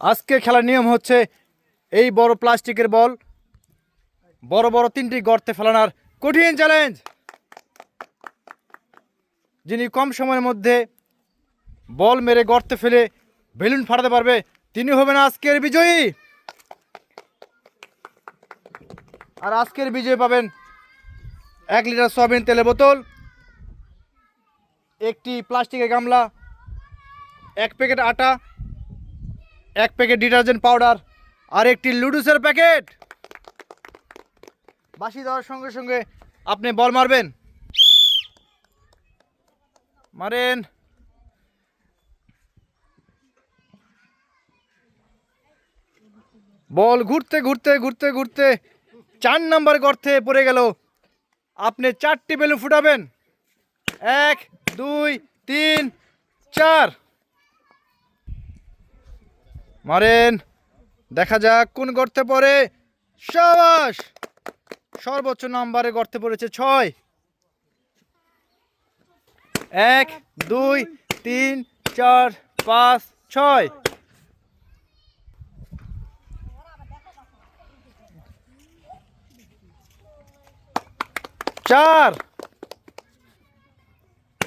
আজকে খেলার নিয়ম হচ্ছে এই বড় প্লাস্টিকের বল, বড় বড় তিনটি গর্তে ফেলানোর কঠিন চ্যালেঞ্জ যিনি কম সময়ের মধ্যে বল মেরে গর্তে ফেলে বেলুন ফাটাতে পারবে, তিনি হবেন আজকের বিজয়ী। আর আজকের বিজয়ী পাবেন এক লিটার সয়াবিন তেলের বোতল, একটি প্লাস্টিকের গামলা, এক প্যাকেট আটা এক প্যাকেট ডিটারজেন্ট পাউডার আর একটি লুডুসের প্যাকেট। বাসি দেওয়ার সঙ্গে সঙ্গে আপনি বল মারবেন। মারেন। বল ঘুরতে ঘুরতে ঘুরতে ঘুরতে চার নাম্বার গর্তে পড়ে গেল। আপনি চারটি বেলুন ফুটাবেন। এক, দুই, তিন, চার। মারেন। দেখা যাক কোন গর্তে পড়ে। সাবাস! সর্বোচ্চ নাম্বারে গর্তে পড়েছে ছয়। এক, দুই, তিন, চার, পাঁচ, ছয়। চার।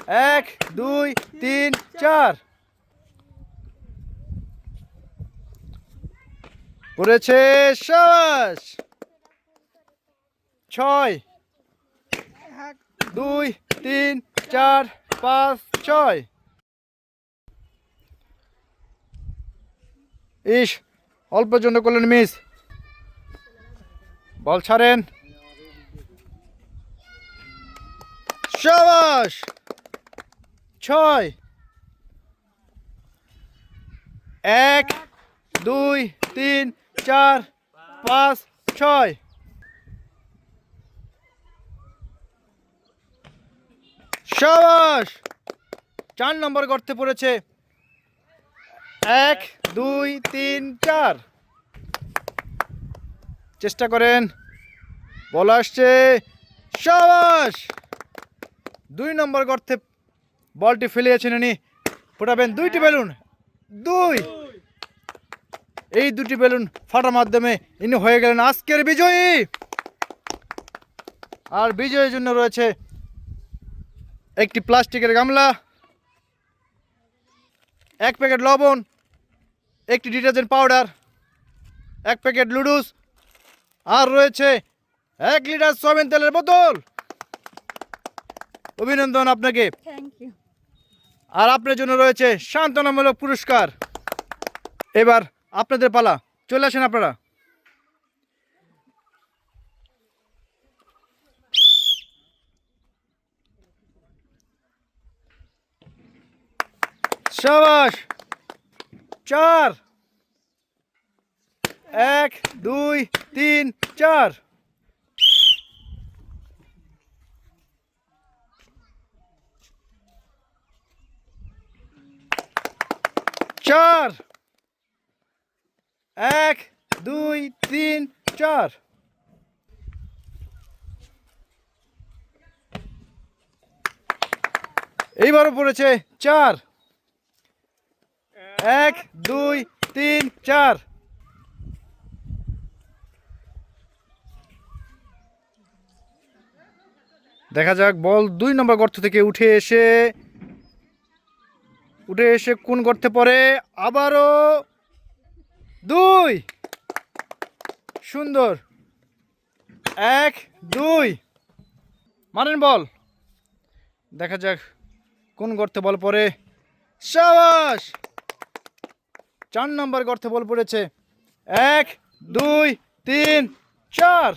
এক, দুই, তিন, চার। পড়েছে সাবাস। ছয়, দুই, তিন, চার, পাঁচ, ছয়। ইস অল্পের জন্য করলেন মিস। বল ছাড়েন। সাবাস। ছয়, এক, দুই, তিন চার, পাঁচ, ছয়। সাবাস! চার নম্বর গর্তে পড়েছে। এক, দুই, তিন, চার। চেষ্টা করেন। বল আসছে। সাবাস! দুই নম্বর গর্তে বলটি ফেলিয়েছেন ইনি ফোটাবেন দুইটি বেলুন। দুই। এই দুটি বেলুন ফাটার মাধ্যমে ইনি হয়ে গেলেন আজকের বিজয়ী। আর বিজয়ীর জন্য রয়েছে একটি প্লাস্টিকের গামলা এক প্যাকেট লবণ একটি ডিটারজেন্ট পাউডার এক প্যাকেট লুডুস আর রয়েছে এক লিটার সয়াবিন তেলের বোতল। অভিনন্দন আপনাকে। আর আপনার জন্য রয়েছে সান্ত্বনামূলক পুরস্কার। এবার আপনাদের পালা। চলে আসেন আপনারা। সাবাস। চার। এক দুই তিন চার। চার। এক, দুই, তিন, চার। এইবারও পড়েছে চার। এক, দুই, তিন, চার। দেখা যাক, বল দুই নম্বর গর্ত থেকে উঠে এসে উঠে এসে কোন গর্তে পড়ে? আবারও দুই। সুন্দর। এক, দুই। মারেন বল। দেখা যাক কোন গর্তে বল পড়ে। সাবাস! চার নম্বর গর্তে বল পড়েছে। এক, দুই, তিন, চার।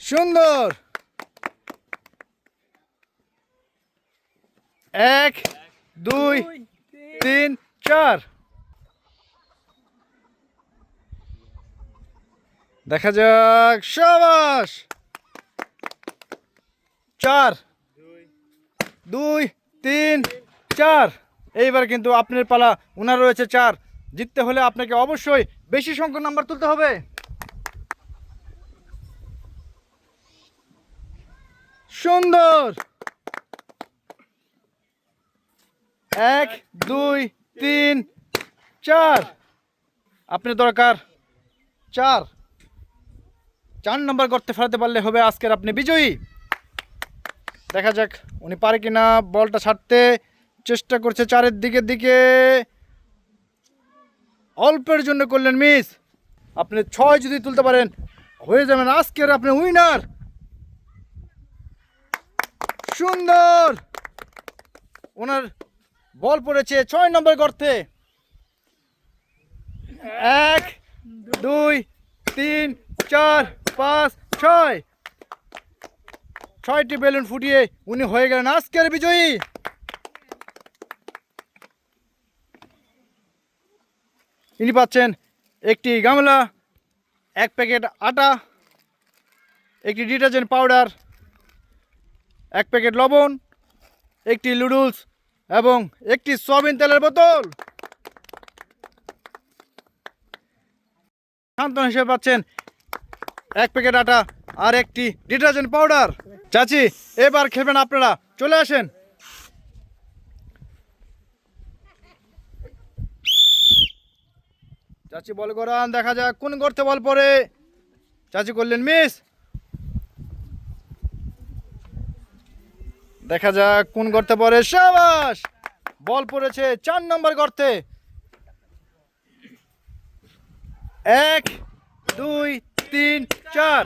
সুন্দর। এক, দুই, তিন, চার। দেখা যাক, সাবাস। চার। দুই, তিন, চার। এইবার কিন্তু আপনার পালা ওনার রয়েছে চার। জিততে হলে আপনাকে অবশ্যই বেশি সংখ্যক নাম্বার তুলতে হবে। সুন্দর! এক, দুই, তিন, চার। আপনি দরকার চার। চার নম্বর গর্তে ফেরাতে পারলে হবে আজকের আপনি বিজয়ী। দেখা যাক উনি পারে কি না বলটা ছাড়তে চেষ্টা করছে চারের দিকের দিকে। অল্পের জন্য করলেন মিস। আপনি ছয় যদি তুলতে পারেন, হয়ে যাবেন আজকের আপনি উইনার। সুন্দর। ওনার বল পড়েছে, ছয় নম্বর গর্তে। এক, দুই, তিন, চার, পাঁচ, ছয়। ছয়টি বেলুন ফুটিয়ে উনি হয়ে গেলেন আজকের বিজয়ী। ইনি পাচ্ছেন একটি গামলা, এক প্যাকেট আটা, একটি ডিটারজেন্ট পাউডার, এক প্যাকেট লবণ, একটি লুডুলস এবং একটি সয়াবিন তেলের বোতল। সান্ত্বনা হিসেবে পাচ্ছেন এক প্যাকেট আটা আর একটি ডিটারজেন্ট পাউডার। চাচি, এবার খেলবেন আপনারা। চলে আসেন। চাচি, বল করান দেখা যাক কোন করতে বল পরে চাচি করলেন মিস। দেখা যাক কোন গর্তে পড়ে সাবাস। বল পড়েছে চার নম্বর গর্তে। এক, দুই, তিন, চার।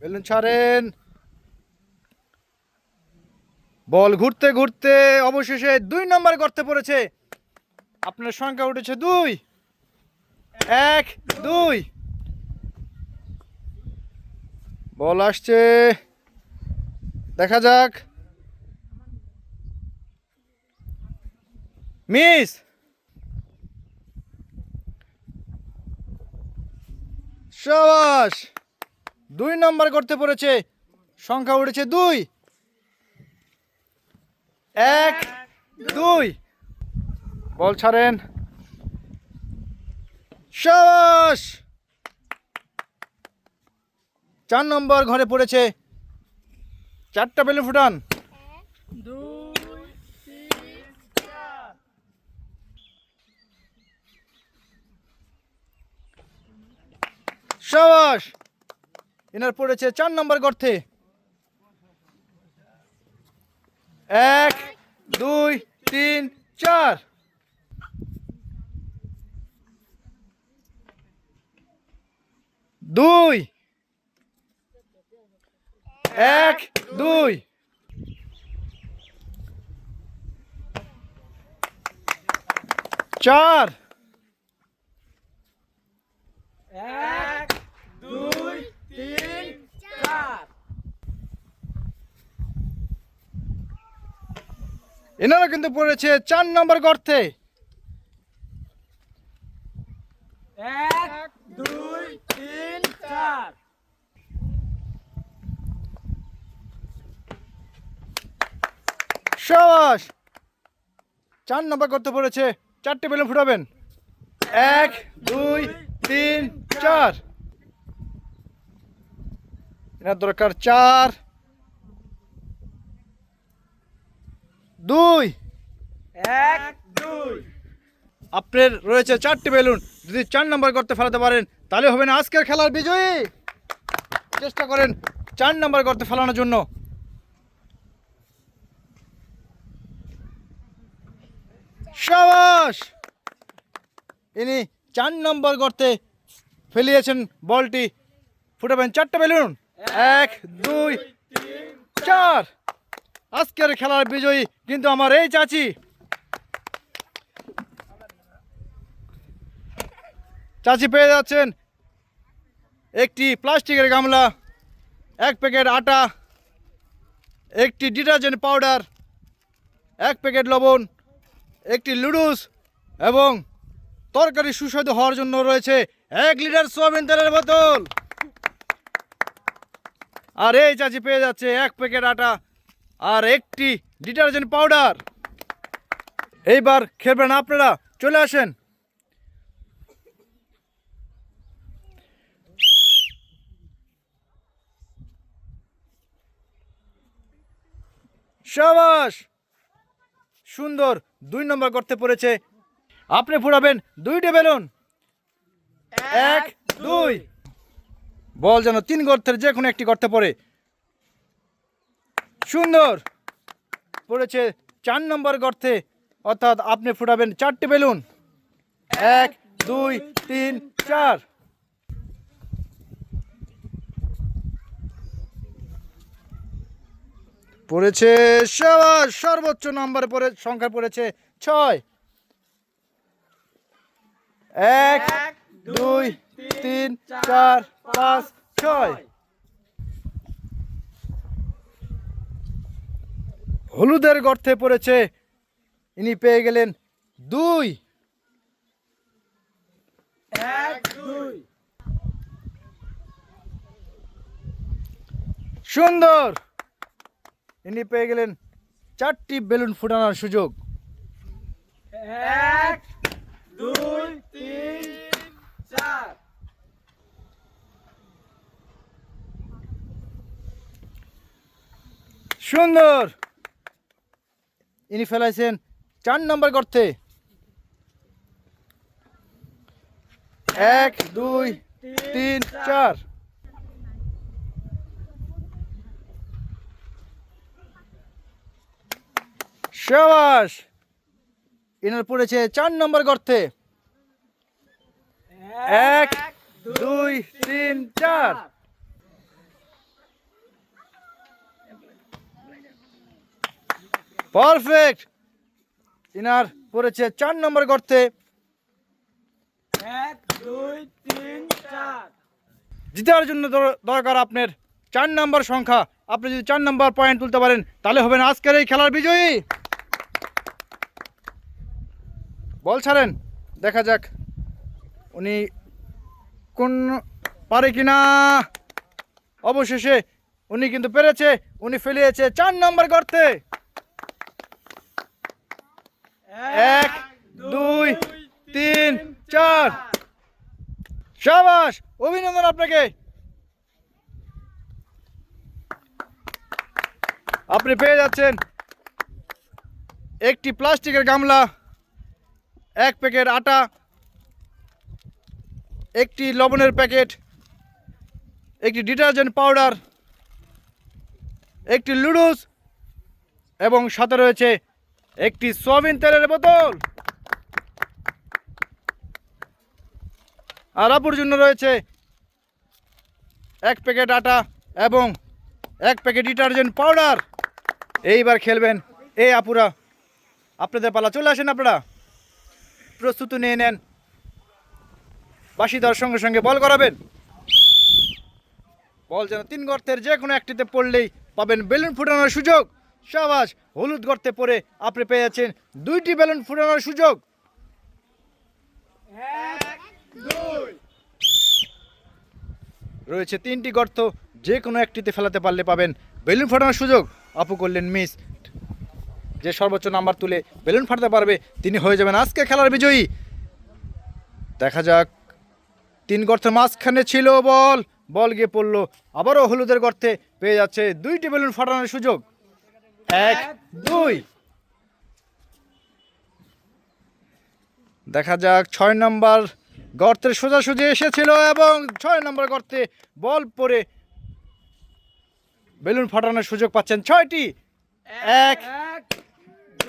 বেলুন ছাড়েন। বল ঘুরতে ঘুরতে অবশেষে দুই নম্বর গর্তে পড়েছে। আপনার সংখ্যা উঠেছে দুই। এক, দুই। বল আসছে। দেখা যাক। মিস! সাবাস! দুই নম্বর করতে পড়েছে। সংখ্যা উঠেছে দুই। এক, দুই। বল ছাড়েন। সাবাস! চার নম্বর ঘরে পড়েছে। চারটা বেলুন ফুটান। সাবাস! এনার পড়েছে চার নম্বর গর্তে। এক, দুই, তিন, চার। দুই। এক দুই। চার। এক দুই তিন চার। এনারা কিন্তু পড়েছে চার নম্বর গর্তে। এক দুই তিন চার সাবাস চার নম্বর করতে পড়েছে। চারটে বেলুন ফুটাবেন। এক দুই তিন চার। এনার দরকার চার। দুই। এক দুই। আপনার রয়েছে চারটি বেলুন। যদি চার নম্বর করতে ফেলাতে পারেন তাহলে হবে না আজকের খেলার বিজয়ী। চেষ্টা করেন চার নম্বর করতে ফেলানোর জন্য। সাবাস! ইনি চার নম্বর গর্তে ফেলিয়েছেন বলটি। ফুটাবেন চারটে বেলুন। এক, দুই, চার। আজকের খেলার বিজয়ী কিন্তু আমার এই চাচি। চাচি পেয়ে যাচ্ছেন একটি প্লাস্টিকের গামলা, এক প্যাকেট আটা, একটি ডিটারজেন্ট পাউডার, এক প্যাকেট লবণ একটি লুডুস এবং তরকারি সুস্বাদু হওয়ার জন্য রয়েছে এক লিটার সোয়াবিন তেলের বোতল। আর এই চাচি পেয়ে যাচ্ছে এক প্যাকেট আটা আর একটি ডিটারজেন্ট পাউডার। এইবার খেলবেন আপনারা, চলে আসেন। সাবাস! সুন্দর দুই নম্বর গর্তে পড়েছে। আপনি ফুরাবেন দুইটা বেলুন। এক, দুই। বল যেন তিন গর্তের যে কোনো একটি গর্তে পড়ে। সুন্দর। পড়েছে চার নম্বর গর্তে। অর্থাৎ আপনি ফুটাবেন চারটি বেলুন। এক, দুই, তিন, চার। পড়েছে সবার সর্বোচ্চ নম্বরে পড়ে সংখ্যা পড়েছে ছয়। এক দুই তিন চার পাঁচ ছয়। হলুদের গর্তে পড়েছে ইনি পেয়ে গেলেন দুই। এক দুই। সুন্দর। ইনি পেয়ে গেলেন চারটি বেলুন ফুটানোর সুযোগ। এক দুই তিন চার। সুন্দর। ইনি ফেলাইছেন চার নম্বর গর্তে। এক দুই তিন চার। সাবাস। ইনার পড়েছে চার নম্বর গর্তে। এক দুই তিন চার। পারফেক্ট। ইনার পড়েছে চার নম্বর গর্তে। এক দুই তিন চার। জিতার জন্য দর- দরকার আপনার চার নম্বর সংখ্যা। আপনি যদি চার নম্বর পয়েন্ট তুলতে পারেন তাহলে হবেন আজকের এই খেলার বিজয়ী। বল ছাড়েন, দেখা যাক উনি কোন পারে কিনা। অবশেষে উনি কিন্তু পেরেছে, উনি ফেলিয়েছে চার নম্বর গর্তে। এক, দুই, তিন, চার। সাবাস, অভিনন্দন আপনাকে। আপনি পেয়ে যাচ্ছেন একটি প্লাস্টিকের গামলা। এক প্যাকেট আটা, একটি লবণের প্যাকেট, একটি ডিটারজেন্ট পাউডার, একটি লুডুস এবং সাথে রয়েছে একটি সয়াবিন তেলের বোতল। আর আপুর জন্য রয়েছে এক প্যাকেট আটা এবং এক প্যাকেট ডিটারজেন্ট পাউডার। এইবার খেলবেন। এই আপুরা, আপনাদের পালা চলে আসেন আপনারা। প্রস্তুতি নিয়ে নেন। বাসি দেওয়ার সঙ্গে সঙ্গে বল করাবেন বল যেন তিন গর্তের যে কোনো একটিতে পড়লেই পাবেন বেলুন ফুটানোর সুযোগ। সাবাস, হলুদ গর্তে পড়ে আপনি পেয়ে যাচ্ছেন দুইটি বেলুন ফুটানোর সুযোগ। রয়েছে তিনটি গর্ত, যে কোনো একটিতে ফেলাতে পারলে পাবেন বেলুন ফাটানোর সুযোগ। আপু করলেন মিস। যে সর্বোচ্চ নাম্বার তুলে বেলুন ফাটাতে পারবে, তিনি হয়ে যাবেন আজকে খেলার বিজয়ী। দেখা যাক, তিন গর্তের মাঝখানে ছিল বল বল গিয়ে পড়ল, আবারও হলুদের গর্তে পেয়ে যাচ্ছে দুইটি বেলুন ফাটানোর সুযোগ। এক, দুই। দেখা যাক, ছয় নম্বর গর্তের সোজাসুজি এসেছিল এবং ছয় নম্বর গর্তে বল পরে বেলুন ফাটানোর সুযোগ পাচ্ছেন ছয়টি। এক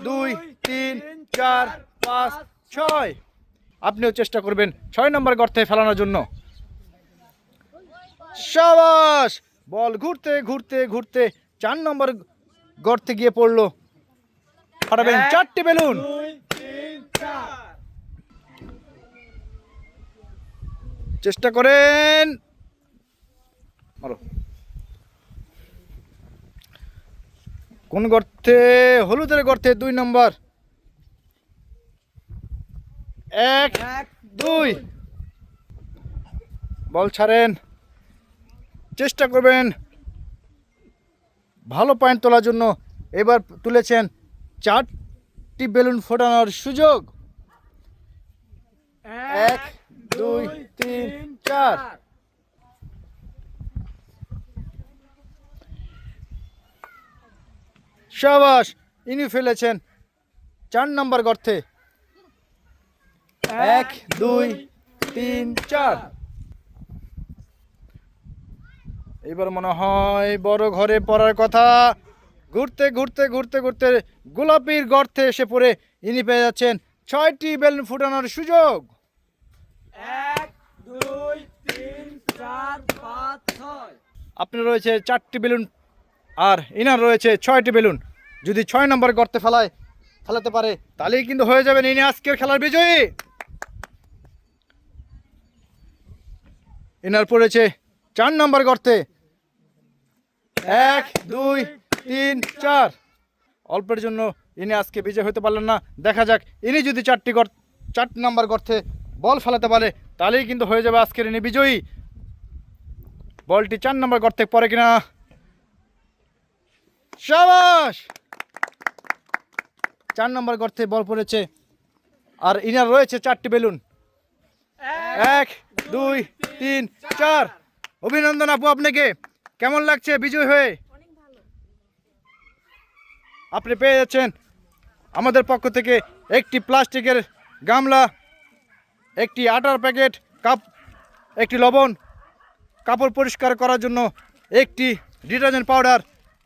দুই তিন চার পাঁচ ছয়। আপনিও চেষ্টা করবেন ছয় নম্বর গর্তে ফেলানোর জন্য। সাবাস! বল ঘুরতে ঘুরতে ঘুরতে চার নম্বর গর্তে গিয়ে পড়ল। ফাটাবেন চারটি বেলুন। চেষ্টা করেন। মারো। কোন গর্তে? হলুদের গর্তে দুই নম্বর। এক দুই। বল ছাড়েন। চেষ্টা করবেন। ভালো পয়েন্ট তোলার জন্য এবার তুলেছেন চারটি বেলুন ফোটানোর সুযোগ। এক, দুই, তিন, চার। সাবাস ইনি ফেলেছেন চার নম্বর গর্তে। এক দুই তিন চার। এবার মনে হয় বড় ঘরে পড়ার কথা। ঘুরতে ঘুরতে ঘুরতে ঘুরতে গোলাপির গর্তে এসে পড়ে ইনি পেয়ে যাচ্ছেন ছয়টি বেলুন ফুটানোর সুযোগ। এক দুই তিন চার পাঁচ ছয়। আপনার রয়েছে চারটি বেলুন আর ইনার রয়েছে ছয়টি বেলুন। যদি ছয় নম্বর গর্তে ফেলায়, ফেলাতে পারে, তাহলেই কিন্তু হয়ে যাবেন ইনি আজকের খেলার বিজয়ী। এনার পড়েছে চার নম্বর গর্তে। এক, দুই, তিন, চার। অল্পের জন্য ইনি আজকে বিজয় হতে পারলেন না। দেখা যাক, ইনি যদি চারটি গর্ত, চার নম্বর গর্তে বল ফেলাতে পারে, তাহলেই কিন্তু হয়ে যাবে আজকের ইনি বিজয়ী। বলটি চার নম্বর গর্তে পরে কিনা? সাবাস! চার নম্বর গর্তে বল পড়েছে। আর ইনার রয়েছে চারটি বেলুন। এক, দুই, তিন, চার। অভিনন্দন আপু আপনাকে। কেমন লাগছে বিজয় হয়ে? আপনি পেয়ে যাচ্ছেন আমাদের পক্ষ থেকে একটি প্লাস্টিকের গামলা, একটি আটার প্যাকেট, কাপ, একটি লবণ, কাপড় পরিষ্কার করার জন্য একটি ডিটারজেন্ট পাউডার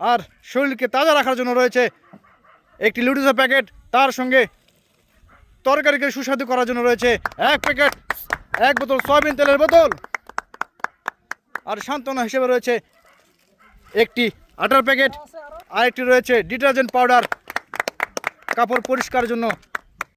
আর শরীরকে তাজা রাখার জন্য রয়েছে একটি লুডুসের প্যাকেট। তার সঙ্গে তরকারিকে সুস্বাদু করার জন্য রয়েছে এক প্যাকেট, এক বোতল সয়াবিন তেলের বোতল। আর সান্ত্বনা হিসেবে রয়েছে একটি আটার প্যাকেট আর একটি রয়েছে ডিটারজেন্ট পাউডার। কাপড় পরিষ্কার জন্য